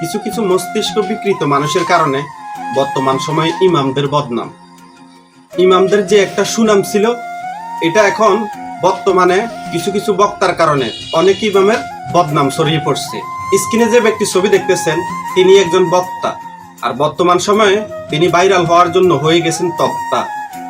কিছু কিছু মস্তিষ্ক বিকৃত মানুষের কারণে বর্তমান সময়ে ইমামদের বদনাম। ইমামদের যে একটা সুনাম ছিল, এটা এখন বর্তমানে কিছু কিছু বক্তার কারণে অনেক ইমামের বদনাম ছড়িয়ে পড়ছে। স্ক্রিনে যে ব্যক্তি ছবি দেখতেছেন, তিনি একজন বক্তা। আর বর্তমান সময়ে তিনি ভাইরাল হওয়ার জন্য হয়ে গেছেন তক্তা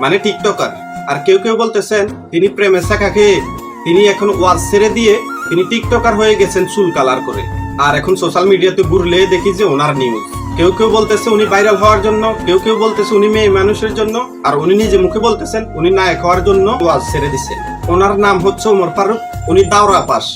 মানে টিকটকার। আর কেউ কেউ বলতেছেন, তিনি প্রেমে শাখা খেয়ে, তিনি এখন ওয়াজ ছেড়ে দিয়ে তিনি টিকটকার হয়ে গেছেন চুল কালার করে। আর এখন সোশ্যাল মিডিয়াতে ঘুরলে দেখি যে ওনার নিউজ কেউ কেউ বলতেছে উনি ভাইরাল হওয়ার জন্য, কেউ কেউ বলতেছে উনি মেয়ে মানুষের জন্য, আর উনি নিজে মুখে বলতেছেন উনি নায়ক হওয়ার জন্য ওয়াজ ছেড়ে দিচ্ছেন ওনার নাম হচ্ছে ওমর ফারুক, উনি দাওরা পাস।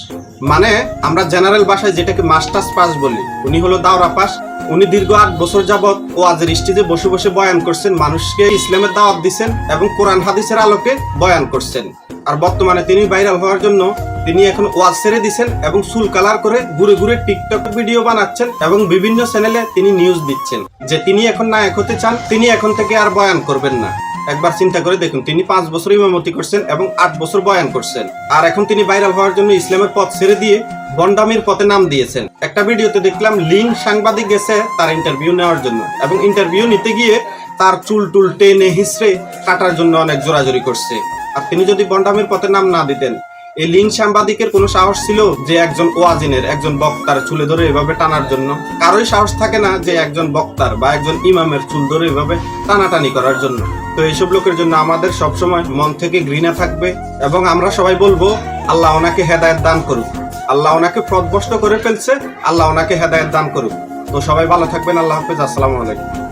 মানে আমরা জেনারেল ভাষায় যেটাকে মাস্টার্স পাস বলি, উনি হলো দাওরা পাস। উনি দীর্ঘ আট বছর যাবৎ ওয়াজের স্টেজে বসে বসে বয়ান করছেন, মানুষকে ইসলামের দাওয়াত দিচ্ছেন এবং কোরআন হাদিসের আলোকে বয়ান করছেন। আর বর্তমানে তিনি ভাইরাল হওয়ার জন্য তিনি এখন ওয়াজ ছেড়ে দিচ্ছেন এবং চুল কালার করে ঘুরে ঘুরে টিকটক ভিডিও বানাচ্ছেন এবং বিভিন্ন চ্যানেলে তিনি নিউজ দিচ্ছেন। যে তিনি এখন নায়ক হতে চান, তিনি এখন থেকে আর বয়ান করবেন না। একবার চিন্তা করে দেখুন, তিনি পাঁচ বছর ইমামতি করছেন এবং আট বছর বয়ান করছেন। আর এখন তিনি ভাইরাল হওয়ার জন্য ইসলামের পথ ছেড়ে দিয়ে বন্ডামির পথে নাম দিয়েছেন। একটা ভিডিওতে দেখলাম লিন সাংবাদিক গেছে তার ইন্টারভিউ নেওয়ার জন্য এবং ইন্টারভিউ নিতে গিয়ে তার চুল টুল টেনে হিসড়ে কাটার জন্য অনেক জোরাজোরি করছে। আর তিনি যদি বন্ডামির পথে নাম না দিতেন এই লিন সাংবাদিকের কোনো সাহস ছিল যে একজন ওয়াজিনের, একজন বক্তার চুলে ধরে এভাবে টানার জন্য? কারোই সাহস থাকে না যে একজন বক্তার বা একজন ইমামের চুল ধরে এভাবে টানাটানি করার জন্য। তো এইসব লোকের জন্য আমাদের সবসময় মন থেকে ঘৃণা থাকবে এবং আমরা সবাই বলব, আল্লাহ ওনাকে হেদায়ত দান করুক। আল্লাহ ওনাকে পথভ্রষ্ট করে ফেলছে, আল্লাহ ওনাকে হেদায়ত দান করুক। তো সবাই ভালো থাকবেন, আল্লাহ হাফেজ, আসসালামু আলাইকুম।